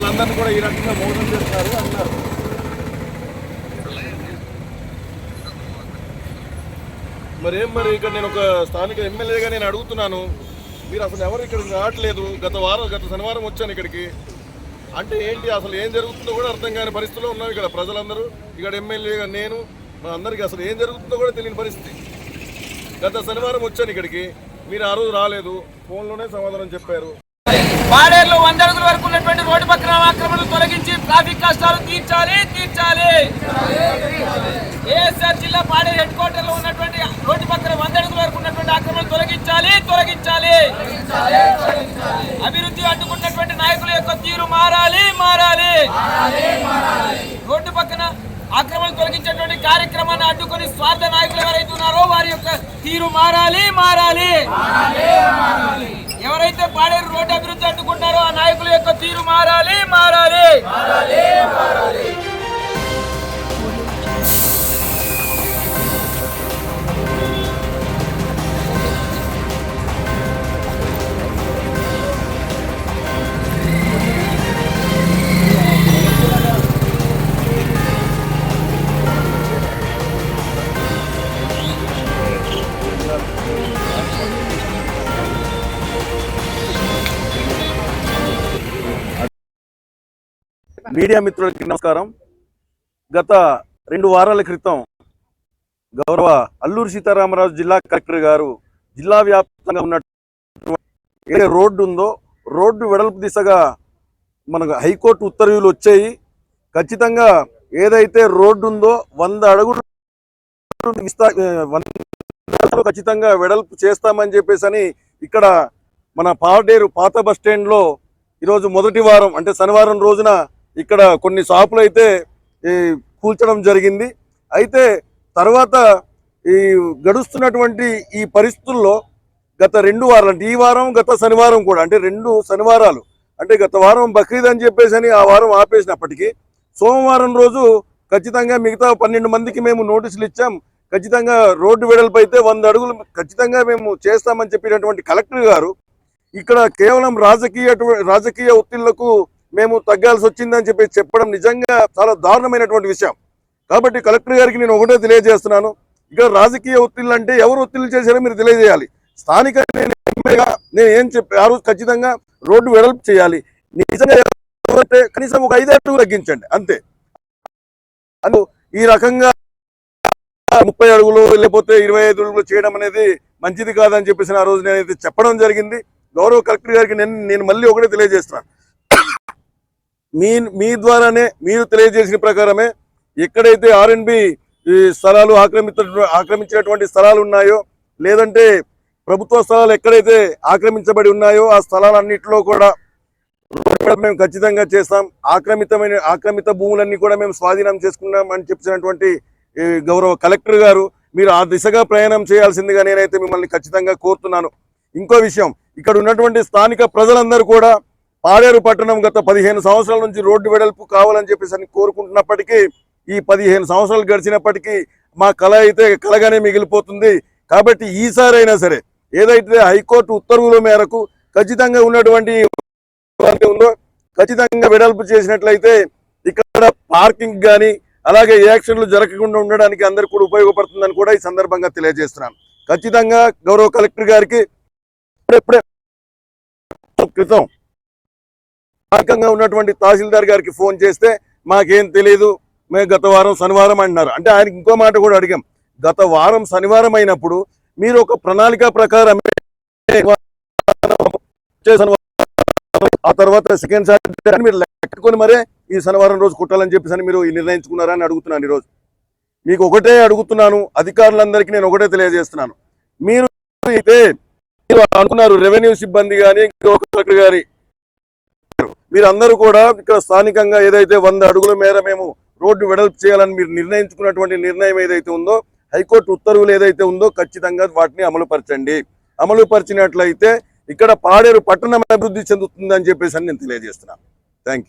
వాళ్ళందరినీ కూడా ఈ రకంగా మోసం చేస్తున్నారు అన్నారు మరి ఏం మరి ఇక్కడ నేను ఒక స్థానిక ఎమ్మెల్యేగా నేను అడుగుతున్నాను. మీరు అసలు ఎవరు ఇక్కడికి రావట్లేదు? గత వారం గత శనివారం వచ్చాను ఇక్కడికి. అంటే ఏంటి? అసలు ఏం జరుగుతుందో కూడా అర్థం కాని పరిస్థితిలో ఉన్నాం ఇక్కడ ప్రజలందరూ. ఇక్కడ ఎమ్మెల్యేగా నేను మా అందరికీ అసలు ఏం జరుగుతుందో కూడా తెలియని పరిస్థితి. గత శనివారం వచ్చాను ఇక్కడికి. మీరు ఆ రోజు రాలేదు. ఫోన్లోనే సమాధానం చెప్పారు. పాడేరులో వంద అడుగుల వరకు ఉన్నటువంటి రోడ్డు పక్కన ఆక్రమణలు తొలగించి ట్రాఫిక్ కష్టాలు తీర్చాలి తీర్చాలి. ఏఎస్ఆర్ జిల్లా పాడేరు హెడ్ క్వార్టర్లో ఉన్నటువంటి రోడ్డు పక్కన వంద అడుగుల వరకు ఉన్నటువంటి ఆక్రమణలు తొలగించాలి తొలగించాలి. అభివృద్ధి అడ్డుకున్నటువంటి నాయకుల యొక్క తీరు మారాలి మారాలి. రోడ్డు పక్కన ఆక్రమణలు తొలగించేటువంటి కార్యక్రమాన్ని అడ్డుకొని స్వార్థ నాయకులు ఎవరైతే ఉన్నారో వారి యొక్క తీరు మారాలి మారాలి. ఎవరైతే పాడేరు రోడ్డు అభివృద్ధి అడ్డుకుంటారో ఆ నాయకుల యొక్క తీరు మారాలి మారాలి. మీడియా మిత్రులకి నమస్కారం. గత రెండు వారాల క్రితం గౌరవ అల్లూరు సీతారామరాజు జిల్లా కలెక్టర్ గారు జిల్లా వ్యాప్తంగా ఉన్నట్టు ఏ రోడ్డు ఉందో రోడ్డు వెడల్పు దిశగా మనకు హైకోర్టు ఉత్తర్వులు వచ్చాయి. ఖచ్చితంగా ఏదైతే రోడ్డు ఉందో వంద అడుగులు వంద అడుగులు ఖచ్చితంగా వెడల్పు చేస్తామని చెప్పేసి అని ఇక్కడ మన పాడేరు పాత బస్ స్టాండ్లో ఈరోజు మొదటి వారం అంటే శనివారం రోజున ఇక్కడ కొన్ని షాపులు అయితే ఈ, కూల్చడం జరిగింది. అయితే తర్వాత ఈ గడుస్తున్నటువంటి ఈ పరిస్థితుల్లో గత రెండు వారాలు అంటే ఈ వారం గత శనివారం కూడా అంటే రెండు శనివారాలు అంటే గత వారం బక్రీద్ అని చెప్పేసి అని ఆ వారం ఆపేసినప్పటికీ సోమవారం రోజు ఖచ్చితంగా మిగతా పన్నెండు మందికి మేము నోటీసులు ఇచ్చాం. ఖచ్చితంగా రోడ్డు వెడల్పు అయితే వంద అడుగులు ఖచ్చితంగా మేము చేస్తామని చెప్పినటువంటి కలెక్టర్ గారు ఇక్కడ కేవలం రాజకీయ రాజకీయ ఒత్తిళ్ళకు మేము తగ్గాల్సి వచ్చిందని చెప్పి చెప్పడం నిజంగా చాలా దారుణమైనటువంటి విషయం. కాబట్టి కలెక్టర్ గారికి నేను ఒకటే తెలియజేస్తున్నాను. ఇక్కడ రాజకీయ ఒత్తిళ్ళు అంటే ఎవరు ఒత్తిళ్ళు చేశారో మీరు తెలియజేయాలి. స్థానిక నేను ఏం చెప్పి ఆ రోజు ఖచ్చితంగా రోడ్డు వెడల్పు చేయాలి. నిజంగా కనీసం ఒక ఐదు అడుగులు తగ్గించండి అంతే. అందు ఈ రకంగా ముప్పై అడుగులు లేకపోతే ఇరవై ఐదు అడుగులు చేయడం అనేది మంచిది కాదని చెప్పేసి ఆ రోజు నేనైతే చెప్పడం జరిగింది. గౌరవ కలెక్టర్ గారికి నేను నేను మళ్ళీ ఒకటే తెలియజేస్తున్నాను. మీ మీ ద్వారానే మీరు తెలియజేసిన ప్రకారమే ఎక్కడైతే ఆర్ఎన్బి ఈ స్థలాలు ఆక్రమిత ఆక్రమించినటువంటి స్థలాలు ఉన్నాయో లేదంటే ప్రభుత్వ స్థలాలు ఎక్కడైతే ఆక్రమించబడి ఉన్నాయో ఆ స్థలాలన్నింటిలో కూడా మేము ఖచ్చితంగా చేస్తాం. ఆక్రమితమైన ఆక్రమిత భూములన్నీ కూడా మేము స్వాధీనం చేసుకున్నాం అని చెప్పినటువంటి గౌరవ కలెక్టర్ గారు మీరు ఆ దిశగా ప్రయాణం చేయాల్సిందిగా నేనైతే మిమ్మల్ని ఖచ్చితంగా కోరుతున్నాను. ఇంకో విషయం ఇక్కడ ఉన్నటువంటి స్థానిక ప్రజలందరూ కూడా పాడేరు పట్టణం గత పదిహేను సంవత్సరాల నుంచి రోడ్డు వెడల్పు కావాలని చెప్పేసి అని కోరుకుంటున్నప్పటికీ ఈ పదిహేను సంవత్సరాలు గడిచినప్పటికీ మా కళ అయితే కలగానే మిగిలిపోతుంది. కాబట్టి ఈసారైనా సరే ఏదైతే హైకోర్టు ఉత్తర్వుల మేరకు ఖచ్చితంగా ఉన్నటువంటి ఉందో ఖచ్చితంగా వెడల్పు చేసినట్లయితే ఇక్కడ పార్కింగ్ కానీ అలాగే యాక్సిడెంట్లు జరగకుండా ఉండడానికి అందరికి కూడా ఉపయోగపడుతుందని కూడా ఈ సందర్భంగా తెలియజేస్తున్నాను. ఖచ్చితంగా గౌరవ కలెక్టర్ గారికి క్రితం స్థానికంగా ఉన్నటువంటి తహసీల్దార్ గారికి ఫోన్ చేస్తే మాకేం తెలియదు మేము గత వారం శనివారం అంటున్నారు అంటే ఆయనకి ఇంకో మాట కూడా అడిగాం. గత వారం శనివారం అయినప్పుడు మీరు ఒక ప్రణాళిక ప్రకారం ఆ తర్వాత సెకండ్ సాటర్డే మీరు లెక్కకొని మరే ఈ శనివారం రోజు కుట్టాలని చెప్పేసి అని మీరు నిర్ణయించుకున్నారని అడుగుతున్నాను ఈరోజు. మీకు ఒకటే అడుగుతున్నాను అధికారులందరికీ నేను ఒకటే తెలియజేస్తున్నాను. మీరు అయితే మీరు అనుకున్నారు రెవెన్యూ సిబ్బంది కానీ కలెక్టర్ గారి మీరందరూ కూడా ఇక్కడ స్థానికంగా ఏదైతే వంద అడుగుల మేర మేము రోడ్డు వెడల్పు చేయాలని మీరు నిర్ణయించుకున్నటువంటి నిర్ణయం ఏదైతే ఉందో హైకోర్టు ఉత్తర్వులు ఏదైతే ఉందో ఖచ్చితంగా వాటిని అమలుపరచండి. అమలుపరిచినట్లయితే ఇక్కడ పాడేరు పట్టణం అభివృద్ధి చెందుతుందని చెప్పేసి అని నేను తెలియజేస్తున్నాను థ్యాంక్ యూ